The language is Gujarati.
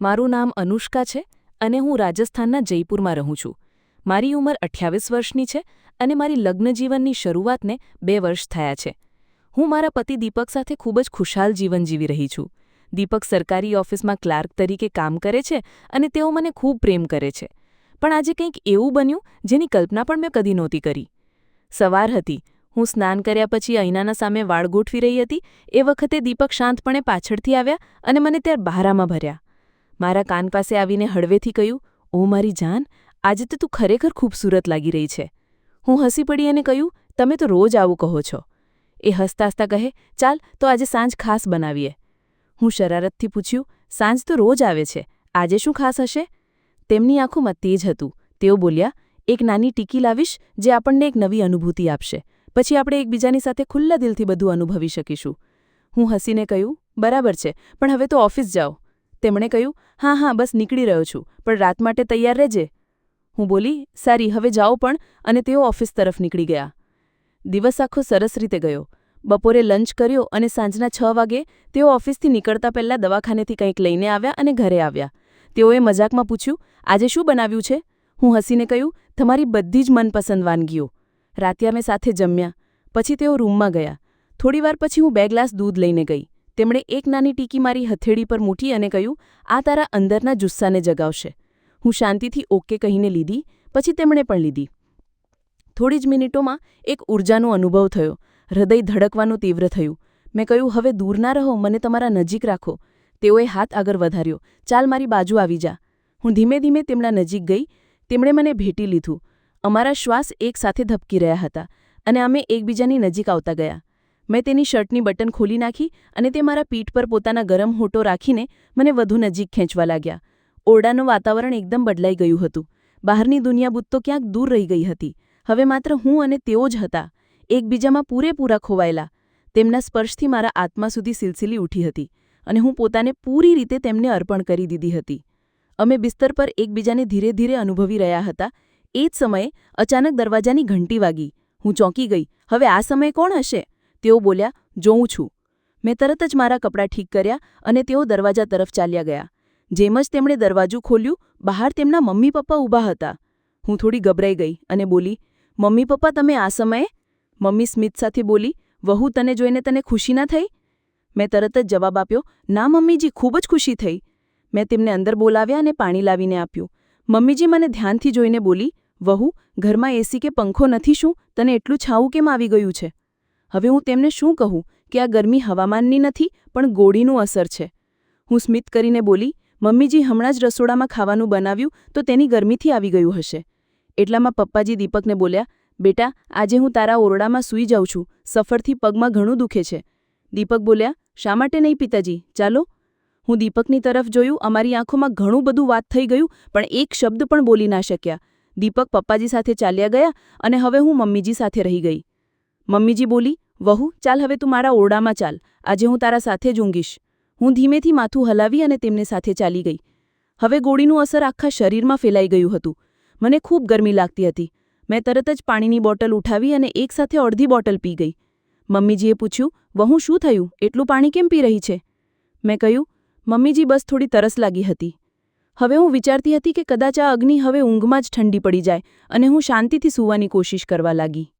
મારું નામ અનુષ્કા છે અને હું રાજસ્થાનના જયપુરમાં રહું છું. મારી ઉંમર અઠ્યાવીસ વર્ષની છે અને મારી લગ્નજીવનની શરૂઆતને બે વર્ષ થયા છે. હું મારા પતિ દીપક સાથે ખૂબ જ ખુશાલ જીવન જીવી રહી છું. દીપક સરકારી ઓફિસમાં ક્લાર્ક તરીકે કામ કરે છે અને તેઓ મને ખૂબ પ્રેમ કરે છે. પણ આજે કંઈક એવું બન્યું જેની કલ્પના પણ મેં કદી નહોતી કરી. સવાર હતી. હું સ્નાન કર્યા પછી અહીંનાના સામે વાળ ગોઠવી રહી હતી. એ વખતે દીપક શાંતપણે પાછળથી આવ્યા અને મને ત્યાં બહારામાં ભર્યા. મારા કાન પાસે આવીને હળવેથી કહ્યું, ઓ મારી જાન, આજે તો તું ખરેખર ખૂબસૂરત લાગી રહી છે. હું હસી પડી અને કહ્યું, તમે તો રોજ આવું કહો છો. એ હસતા હસતા કહે, ચાલ, તો આજે સાંજ ખાસ બનાવીએ. હું શરારતથી પૂછ્યું, સાંજ તો રોજ આવે છે, આજે શું ખાસ હશે? તેમની આંખોમાં તેજ હતું. તેઓ બોલ્યા, એક નાની ટીકી લાવીશ, જે આપણને એક નવી અનુભૂતિ આપશે. પછી આપણે એકબીજાની સાથે ખુલ્લા દિલથી બધું અનુભવી શકીશું. હું હસીને કહ્યું, બરાબર છે, પણ હવે તો ઓફિસ જાઓ. તેમણે કહ્યું, હા હા, બસ નીકળી રહ્યો છું, પણ રાત માટે તૈયાર રહેજે. હું બોલી, સારી, હવે જાઓ પણ, અને તેઓ ઓફિસ તરફ નીકળી ગયા. દિવસ આખો સરસ રીતે ગયો. બપોરે લંચ કર્યો અને સાંજના છ વાગે તેઓ ઓફિસથી નીકળતા પહેલાં દવાખાનેથી કંઈક લઈને આવ્યા અને ઘરે આવ્યા. તેઓએ મજાકમાં પૂછ્યું, આજે શું બનાવ્યું છે? હું હસીને કહ્યું, તમારી બધી જ મનપસંદ વાનગીઓ. રાતે અમે સાથે જમ્યા. પછી તેઓ રૂમમાં ગયા. થોડીવાર પછી હું બે ગ્લાસ દૂધ લઈને ગઈ. તેમણે એક નાની ટીકી મારી હથેળી પર મૂકી અને કહ્યું, આ તારા અંદરના જુસ્સાને જગાવશે. હું શાંતિથી ઓકે કહીને લીધી, પછી તેમણે પણ લીધી. થોડી જ મિનિટોમાં એક ઊર્જાનો અનુભવ થયો. હૃદય ધડકવાનું તીવ્ર થયું. મેં કહ્યું, હવે દૂર ના રહો, મને તમારા નજીક રાખો. તેઓએ હાથ આગળ વધાર્યો. ચાલ, મારી બાજુ આવી જા. હું ધીમે ધીમે તેમના નજીક ગઈ. તેમણે મને ભેટી લીધું. અમારા શ્વાસ એકસાથે ધબકી રહ્યા હતા અને અમે એકબીજાની નજીક આવતા ગયા. મેં તેની શર્ટની બટન ખોલી નાખી અને તે મારા પીઠ પર પોતાના ગરમ હોટો રાખીને મને વધુ નજીક ખેંચવા લાગ્યા. ઓરડાનું વાતાવરણ એકદમ બદલાઈ ગયું હતું. બહારની દુનિયા તો ક્યાંક દૂર રહી ગઈ હતી. હવે માત્ર હું અને તેઓ જ હતા. એકબીજામાં પૂરેપૂરા ખોવાયેલા. તેમના સ્પર્શથી મારા આત્મા સુધી સિલસિલી ઉઠી હતી અને હું પોતાને પૂરી રીતે તેમને અર્પણ કરી દીધી હતી. અમે બિસ્તર પર એકબીજાને ધીરે ધીરે અનુભવી રહ્યા હતા. એ જ સમયે અચાનક દરવાજાની ઘંટી વાગી. હું ચોંકી ગઈ. હવે આ સમયે કોણ હશે? તેઓ બોલ્યા, જોઉં છું. મેં તરત જ મારા કપડાં ઠીક કર્યા અને તેઓ દરવાજા તરફ ચાલ્યા ગયા. જેમ જ તેમણે દરવાજું ખોલ્યું, બહાર તેમના મમ્મી પપ્પા ઊભા હતા. હું થોડી ગભરાઈ ગઈ અને બોલી, મમ્મી પપ્પા, તમે આ સમયે? મમ્મી સ્મિત સાથે બોલી, વહુ, તને જોઈને તને ખુશી ના થઈ? મેં તરત જ જવાબ આપ્યો, ના, મમ્મીજી, ખૂબ જ ખુશી થઈ. મેં તેમને અંદર બોલાવ્યા અને પાણી લાવીને આપ્યું. મમ્મીજી મને ધ્યાનથી જોઈને બોલી, વહુ, ઘરમાં એસી કે પંખો નથી શું? તને એટલું છાવું કેમ આવી ગયું છે? હવે હું તેમને શું કહું કે આ ગરમી હવામાનની નથી, પણ ગોળીનું અસર છે. હું સ્મિત કરીને બોલી, મમ્મીજી, હમણાં જ રસોડામાં ખાવાનું બનાવ્યું તો તેની ગરમીથી આવી ગયું હશે. એટલામાં પપ્પાજી દીપકને બોલ્યા, બેટા, આજે હું તારા ઓરડામાં સૂઈ જાઉં છું, સફરથી પગમાં ઘણું દુખે છે. દીપક બોલ્યા, શા માટે નહીં પિતાજી? ચાલો. હું દીપકની તરફ જોયું, અમારી આંખોમાં ઘણું બધું વાત થઈ ગયું, પણ એક શબ્દ પણ બોલી ના શક્યા. દીપક પપ્પાજી સાથે ચાલ્યા ગયા અને હવે હું મમ્મીજી સાથે રહી ગઈ. મમ્મીજી બોલી, વહુ, ચાલ હવે તું મારા ઓરડામાં ચાલ. આજે હું તારા સાથે જ ઊંઘીશ. હું ધીમેથી માથું હલાવી અને તેમને સાથે ચાલી ગઈ. હવે ગોળીનું અસર આખા શરીરમાં ફેલાઈ ગયું હતું. મને ખૂબ ગરમી લાગતી હતી. મેં તરત જ પાણીની બોટલ ઉઠાવી અને એકસાથે અડધી બોટલ પી ગઈ. મમ્મીજીએ પૂછ્યું, વહુ, શું થયું? એટલું પાણી કેમ પી રહી છે? મેં કહ્યું, મમ્મીજી, બસ થોડી તરસ લાગી હતી. હવે હું વિચારતી હતી કે કદાચ આ અગ્નિ હવે ઊંઘમાં જ ઠંડી પડી જાય અને હું શાંતિથી સૂવાની કોશિશ કરવા લાગી.